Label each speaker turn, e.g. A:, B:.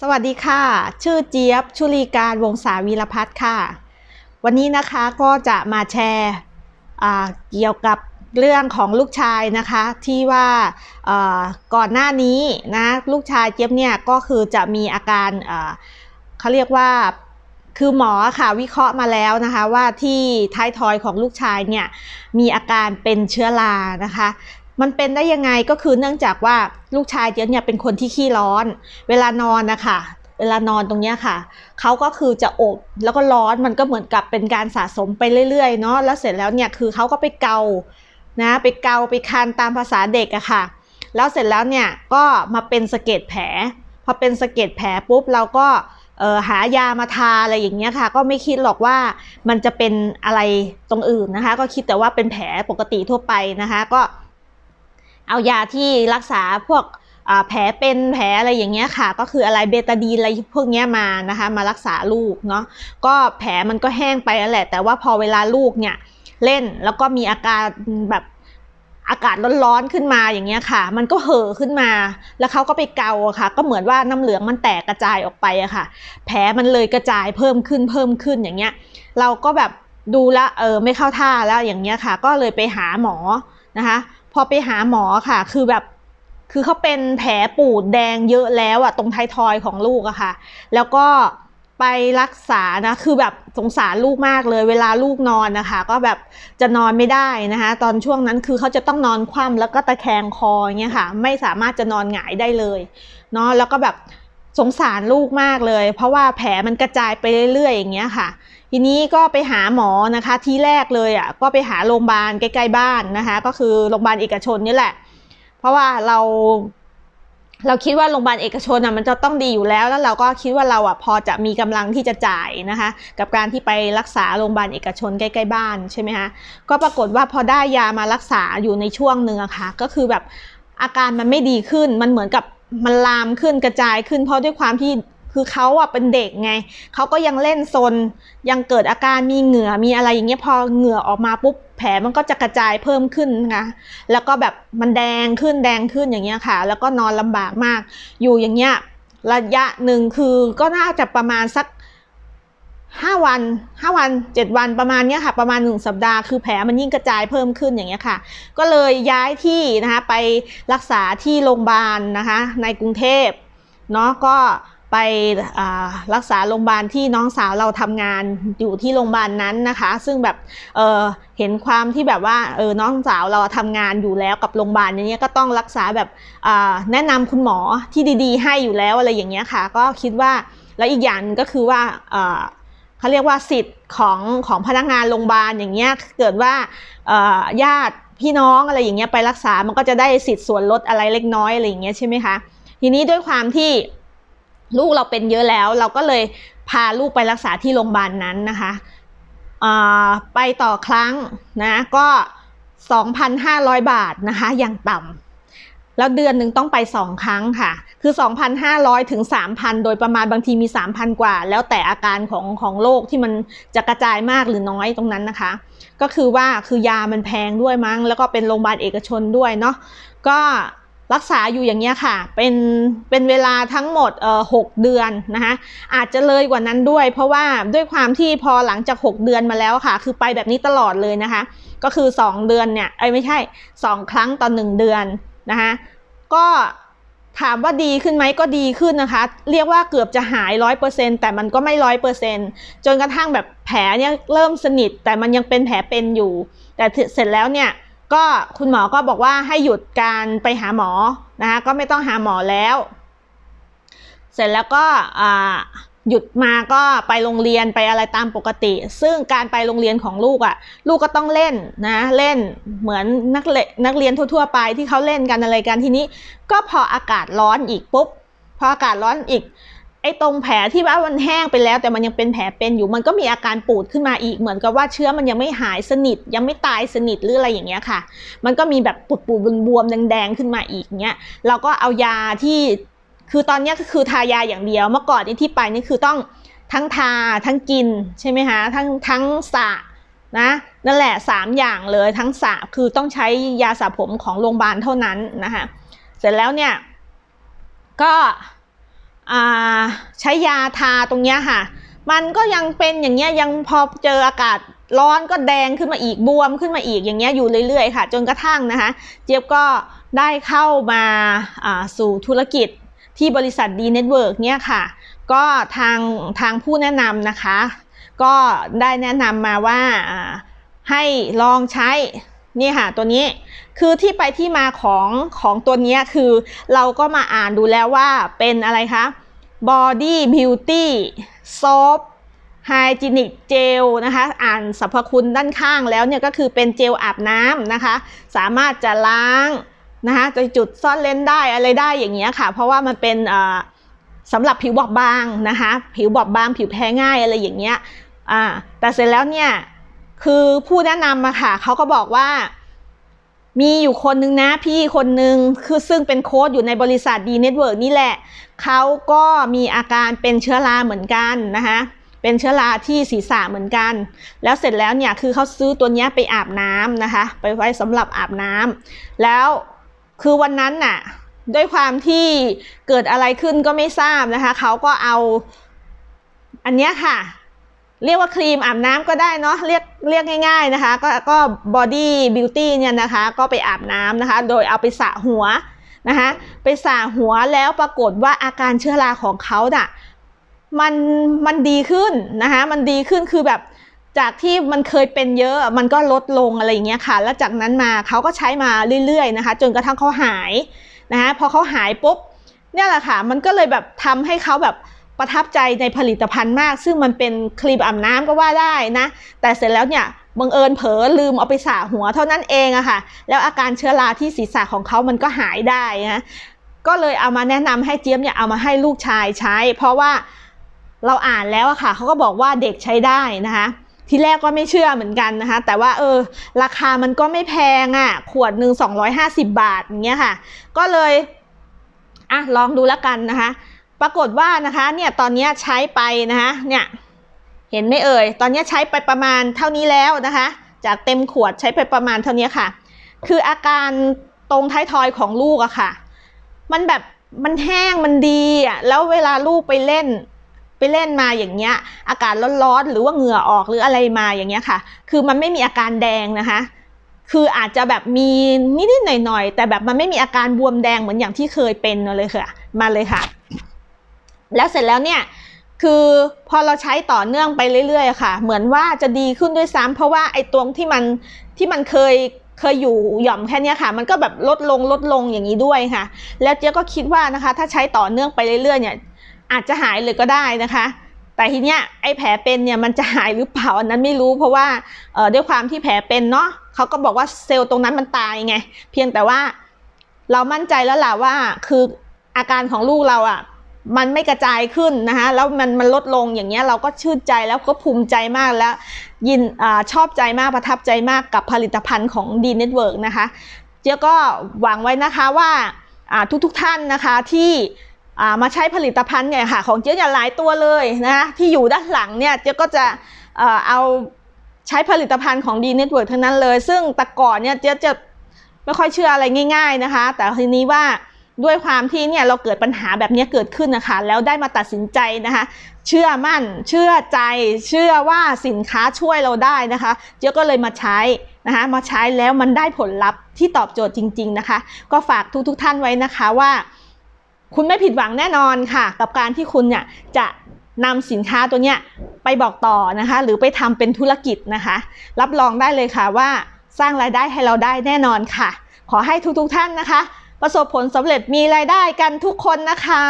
A: สวัสดีค่ะ ชื่อเจี๊ยบ ชุลีการวงศาวีรพัฒน์ค่ะ วันนี้นะคะก็จะมาแชร์เกี่ยวกับเรื่องของลูกชายนะคะที่ว่าก่อนหน้านี้นะลูกชายเจี๊ยบเนี่ยก็คือจะมีอาการเขาเรียกว่าคือหมอค่ะวิเคราะห์มาแล้วนะคะว่าที่ท้ายทอยของลูกชายเนี่ยมีอาการเป็นเชื้อรานะคะ มันเป็นได้ยังไงก็คือเนื่องจากว่าลูกชายเจี๊เนี่ยเป็นคนที่ขี้ร้อน เวลานอนนะคะเวลานอนตรงเนี้ยค่ะ เขาก็คือจะอบแล้วก็ร้อนมันก็เหมือนกับเป็นการสะสมไปเรื่อยๆเนาะแล้วเสร็จแล้วเนี่ยคือเขาก็ไปเกานะไปเกาไปคันตามภาษาเด็กอะค่ะ แล้วเสร็จแล้วเนี่ยก็มาเป็นสะเก็ดแผลพอเป็นสะเก็ดแผลปุ๊บเราก็หายามาทาอะไรอย่างเงี้ยค่ะ ก็ไม่คิดหรอกว่ามันจะเป็นอะไรตรงอื่นนะคะ ก็คิดแต่ว่าเป็นแผลปกติทั่วไปนะคะ ก็ เอายาที่รักษาพวกแผลเป็นแผลอะไรอย่างเงี้ยค่ะ ก็คืออะไรเบตาดีนอะไรพวกเนี้ยมานะคะ มารักษาลูกเนาะก็แผลมันก็แห้งไปแล้วแหละ แต่ว่าพอเวลาลูกเนี่ยเล่นแล้วก็มีอาการแบบอากาศร้อนๆขึ้นมาอย่างเงี้ยค่ะ มันก็เห่อขึ้นมา แล้วเขาก็ไปเกาค่ะ ก็เหมือนว่าน้ำเหลืองมันแตกกระจายออกไปอะค่ะ แผลมันเลยกระจายเพิ่มขึ้นเพิ่มขึ้นอย่างเงี้ย เราก็แบบดูลวเออไม่เข้าท่าแล้วอย่างเงี้ยค่ะ ก็เลยไปหาหมอนะคะ พอไปหาหมอค่ะ คือแบบคือเขาเป็นแผลปูดแดงเยอะแล้วอะตรงท้ายทอยของลูกอะค่ะ แล้วก็ไปรักษานะ คือแบบสงสารลูกมากเลย เวลาลูกนอนนะคะ ก็แบบจะนอนไม่ได้นะคะ ตอนช่วงนั้นคือเขาจะต้องนอนคว่ำแล้วก็ตะแคงคออย่างเงี้ยค่ะ ไม่สามารถจะนอนหงายได้เลย เนาะแล้วก็แบบ สงสารลูกมากเลย เพราะว่าแผลมันกระจายไปเรื่อยๆอย่างเงี้ยค่ะ ทีนี้ก็ไปหาหมอนะคะที่แรกเลยอะก็ไปหาโรงพยาบาลใกล้ๆบ้านนะคะ ก็คือโรงพยาบาลเอกชนนี่แหละ เพราะว่าเราเราคิดว่าโรงพยาบาลเอกชนอะมันจะต้องดีอยู่แล้ว แล้วเราก็คิดว่าเราอะพอจะมีกำลังที่จะจ่ายนะคะ กับการที่ไปรักษาโรงพยาบาลเอกชนใกล้ๆบ้านใช่ไหมคะก็ปรากฏว่าพอได้ยามารักษาอยู่ในช่วงหนึ่งอะค่ะก็คือแบบอาการมันไม่ดีขึ้นมันเหมือนกับ มันลามขึ้นกระจายขึ้น เพราะด้วยความที่คือเขาอะเป็นเด็กไงเขาก็ยังเล่นซนยังเกิดอาการมีเหงื่อมีอะไรอย่างเงี้ยพอเหงื่อออกมาปุ๊บแผลมันก็จะกระจายเพิ่มขึ้นนะคะแล้วก็แบบมันแดงขึ้นแดงขึ้นอย่างเงี้ยค่ะ แล้วก็นอนลำบากมาก อยู่อย่างเงี้ยระยะหนึ่งคือก็น่าจะประมาณสัก ห้าวันห้าวันเจ็ดวันประมาณนี้ค่ะ ประมาณหนึ่งสัปดาห์คือแผลมันยิ่งกระจายเพิ่มขึ้นอย่างเงี้ยค่ะ ก็เลยย้ายที่นะคะไปรักษาที่โรงพยาบาลนะคะในกรุงเทพเนาะก็ไปรักษาโรงพยาบาลที่น้องสาวเราทำงานอยู่ที่โรงพยาบาลนั้นนะคะ ซึ่งแบบเเห็นความที่แบบว่าเออน้องสาวเราทำงานอยู่แล้วกับโรงพยาบาลอย่างเงี้ก็ต้องรักษาแบบแนะนำคุณหมอที่ดีๆ ให้อยู่แล้วอะไรอย่างเงี้ยค่ะ ก็คิดว่าแล้วอีกอย่างก็คือว่า เขาเรียกว่าสิทธิ์ของของพนักงานโรงพยาบาลอย่างเงี้ยเกิดว่าญาติพี่น้องอะไรอย่างเงี้ยไปรักษา มันก็จะได้สิทธิ์ส่วนลดอะไรเล็กน้อยอะไรอย่างเงี้ยใช่ไหมคะ ทีนี้ด้วยความที่ลูกเราเป็นเยอะแล้ว เราก็เลยพาลูกไปรักษาที่โรงพยาบาลนั้นนะคะไปต่อครั้งนะก็ 2,500 บาทนะคะอย่างต่ำ แล้วเดือนหนึ่งต้องไป 2 ครั้งค่ะ คือ 2,500 ถึง 3,000 โดยประมาณบางทีมี 3,000 กว่า แล้วแต่อาการของของโรคที่มันจะกระจายมากหรือน้อยตรงนั้นนะคะ ก็คือว่าคือยามันแพงด้วยมั้ง แล้วก็เป็นโรงพยาบาลเอกชนด้วยเนาะ ก็รักษาอยู่อย่างเงี้ยค่ะ เป็นเป็นเวลาทั้งหมดเอ่อหกเดือนนะคะอาจจะเลยกว่านั้นด้วย เพราะว่าด้วยความที่พอหลังจาก 6 เดือนมาแล้วค่ะ คือไปแบบนี้ตลอดเลยนะคะ ก็คือ 2 เดือนเนี่ย เอ้ยไม่ใช่ 2 ครั้งต่อ1เดือน นะคะก็ถามว่าดีขึ้นไหมก็ดีขึ้นนะคะ เรียกว่าเกือบจะหายร้อยเปอร์เซ็นแต่มันก็ไม่ร้อยเปอร์เซ็นจนกระทั่งแบบแผลเนี่ยเริ่มสนิท แต่มันยังเป็นแผลเป็นอยู่ แต่เสร็จแล้วเนี่ยก็คุณหมอก็บอกว่าให้หยุดการไปหาหมอนะคะก็ไม่ต้องหาหมอแล้ว เสร็จแล้วก็อ่า หยุดมาก็ไปโรงเรียนไปอะไรตามปกติ ซึ่งการไปโรงเรียนของลูกอะ่ะ ลูกก็ต้องเล่นนะเล่นเหมือนนักเลนักเรียนทั่วๆไปที่เขาเล่นกันอะไรกันทีนี้ ก็พออากาศร้อนอีกปุ๊บพออากาศร้อนอีกไอ้ตรงแผลที่ว่ามันแห้งไปแล้วแต่มันยังเป็นแผลเป็นอยู่ มันก็มีอาการปูดขึ้นมาอีกเหมือนกับว่าเชื้อมันยังไม่หายสนิท ยังไม่ตายสนิทหรืออะไรอย่างเงี้ยค่ะ มันก็มีแบบปูดปูดบวมแดงๆขึ้นมาอีกเงี้ยเราก็เอายาที่ คือตอนนี้ก็คือทายาอย่างเดียว เมื่อก่อนที่ที่ไปนี่คือต้องทั้งทาทั้งกินใช่ไหมคะทั้งทั้งสระนะนั่นแหละสามอย่างเลยทั้งสระคือต้องใช้ยาสระผมของโรงพยาบาลเท่านั้นนะคะเสร็จแล้วเนี่ยก็ใช้ยาทาตรงเนี้ยค่ะ มันก็ยังเป็นอย่างเงี้ยยังพอเจออากาศร้อนก็แดงขึ้นมาอีกบวมขึ้นมาอีกอย่างเงี้ยอยู่เรื่อยๆค่ะ จนกระทั่งนะคะ เจี๊ยบก็ได้เข้ามาาสู่ธุรกิจ ที่บริษัทดีเน็ตเวิร์กเนี่ยค่ะ ก็ทางทางผู้แนะนำนะคะ ก็ได้แนะนำมาว่าให้ลองใช้นี่ค่ะตัวนี้คือที่ไปที่มาของของตัวนี้คือเราก็มาอ่านดูแล้วว่าเป็นอะไรคะ Body Beauty Soap Hygienic Gel นะคะอ่านสรรพคุณด้านข้างแล้วเนี่ยก็คือเป็นเจลอาบน้ำนะคะ สามารถจะล้าง นะคะจะจุดซ่อนเลนได้อะไรได้อย่างเงี้ยค่ะ เพราะว่ามันเป็นสำหรับผิวบอบบางนะคะผิวบอบบาง ผิวแพ้ง่ายอะไรอย่างเงี้ยอ่าแต่เสร็จแล้วเนี่ยคือผู้แนะนำมาค่ะเขาก็บอกว่า มีอยู่คนนึงนะพี่คนนึงคือซึ่งเป็นโค้ดอยู่ในบริษัทดีเน็ตเวิร์กนี่แหละเขาก็มีอาการเป็นเชื้อราเหมือนกันนะคะเป็นเชื้อราที่ศีรษะเหมือนกัน แล้วเสร็จแล้วเนี่ยคือเขาซื้อตัวนี้ไปอาบน้ำนะคะ ไปไว้สำหรับอาบน้ำแล้ว คือวันนั้นน่ะด้วยความที่เกิดอะไรขึ้นก็ไม่ทราบนะคะ เขาก็เอาอันเนี้ยค่ะ เรียกว่าครีมอาบน้ำก็ได้เนาะเรียกเรียกง่ายๆนะคะ ก็ก็บอดี้บิวตี้เนี่ยนะคะ ก็ไปอาบน้ำนะคะ โดยเอาไปสระหัวนะคะไปสระหัวแล้วปรากฏว่าอาการเชื้อราของเขาน่ะมันมันดีขึ้นนะคะมันดีขึ้นคือแบบ จากที่มันเคยเป็นเยอะมันก็ลดลงอะไรอย่างเงี้ยค่ะ แล้วจากนั้นมาเขาก็ใช้มาเรื่อยๆนะคะ จนกระทั่งเขาหายนะคะพอเขาหายปุ๊บเนี่ยแหละค่ะ มันก็เลยแบบทำให้เขาแบบประทับใจในผลิตภัณฑ์มาก ซึ่งมันเป็นครีมอาบน้ำก็ว่าได้นะ แต่เสร็จแล้วเนี่ยบังเอิญเผลอลืมเอาไปสระหัวเท่านั้นเองอะค่ะ แล้วอาการเชื้อราที่ศีรษะของเขามันก็หายได้นะก็เลยเอามาแนะนำให้เจี๊ยบเนี่ยเอามาให้ลูกชายใช้ เพราะว่าเราอ่านแล้วอะค่ะเขาก็บอกว่าเด็กใช้ได้นะคะ ทีแรกก็ไม่เชื่อเหมือนกันนะคะ แต่ว่าเออ ราคามันก็ไม่แพงอะขวดหนึ่ง250 บาทอย่างเงี้ยค่ะ ก็เลยอะลองดูแล้วกันนะคะ ปรากฏว่านะคะเนี่ยตอนนี้ใช้ไปนะคะเนี่ยเห็นไหมเอ่ย ตอนนี้ใช้ไปประมาณเท่านี้แล้วนะคะ จากเต็มขวดใช้ไปประมาณเท่านี้ค่ะ คืออาการตรงท้ายทอยของลูกอะค่ะ มันแบบมันแห้งมันดีอะแล้วเวลาลูกไปเล่น ไปเล่นมาอย่างเงี้ย อากาศร้อนๆหรือว่าเหงื่อออกหรืออะไรมาอย่างเงี้ยค่ะ คือมันไม่มีอาการแดงนะคะ คืออาจจะแบบมีนิดๆหน่อยๆ แต่แบบมันไม่มีอาการบวมแดงเหมือนอย่างที่เคยเป็นมาเลยค่ะ มาเลยค่ะ แล้วเสร็จแล้วเนี่ยคือพอเราใช้ต่อเนื่องไปเรื่อยๆค่ะ เหมือนว่าจะดีขึ้นด้วยซ้ำเพราะว่าไอ้ตรงที่มันที่มันเคยเคยอยู่หย่อมแค่นี้ค่ะ มันก็แบบลดลงลดลงอย่างนี้ด้วยค่ะ แล้วเจ๊ก็คิดว่านะคะ ถ้าใช้ต่อเนื่องไปเรื่อยๆเนี่ย อาจจะหายเลยก็ได้นะคะ แต่ทีเนี้ยไอ้แผลเป็นเนี่ยมันจะหายหรือเปล่าอันนั้นไม่รู้ เพราะว่าเอ่อด้วยความที่แผลเป็นเนาะเขาก็บอกว่าเซลล์ตรงนั้นมันตายไง เพียงแต่ว่าเรามั่นใจแล้วล่ะว่าคืออาการของลูกเราอะมันไม่กระจายขึ้นนะคะแล้วมันมันลดลงอย่างเงี้ยเราก็ชื่นใจแล้วก็ภูมิใจมากแล้ว ยินอาชอบใจมากประทับใจมากกับผลิตภัณฑ์ของดีเน็ตเวิร์กนะคะเจ๊ก็หวังไว้นะคะว่าทุกทุกท่านนะคะที่ มาใช้ผลิตภัณฑ์เนี่ยค่ะของเจ๊เนี่ยหลายตัวเลยนะคะที่อยู่ด้านหลังเนี่ยเจ๊ก็จะเอาใช้ผลิตภัณฑ์ของดีเน็ตเวิร์กทั้งนั้นเลย ซึ่งแต่ก่อนเนี่ยเจ๊จะไม่ค่อยเชื่ออะไรง่าย ๆนะคะ แต่ทีนี้ว่าด้วยความที่เนี่ยเราเกิดปัญหาแบบนี้เกิดขึ้นนะคะ แล้วได้มาตัดสินใจนะคะ เชื่อมั่น เชื่อใจ เชื่อว่าสินค้าช่วยเราได้นะคะ เจ๊ก็เลยมาใช้นะคะ มาใช้แล้วมันได้ผลลัพธ์ที่ตอบโจทย์จริง ๆนะคะ ก็ฝากทุกๆทท่านไว้นะคะว่า คุณไม่ผิดหวังแน่นอนค่ะ กับการที่คุณเนี่ยจะนำสินค้าตัวเนี้ยไปบอกต่อนะคะ หรือไปทำเป็นธุรกิจนะคะ รับรองได้เลยค่ะว่าสร้างรายได้ให้เราได้แน่นอนค่ะ ขอให้ทุกๆท่านนะคะ ประสบผลสำเร็จมีรายได้กันทุกคนนะคะ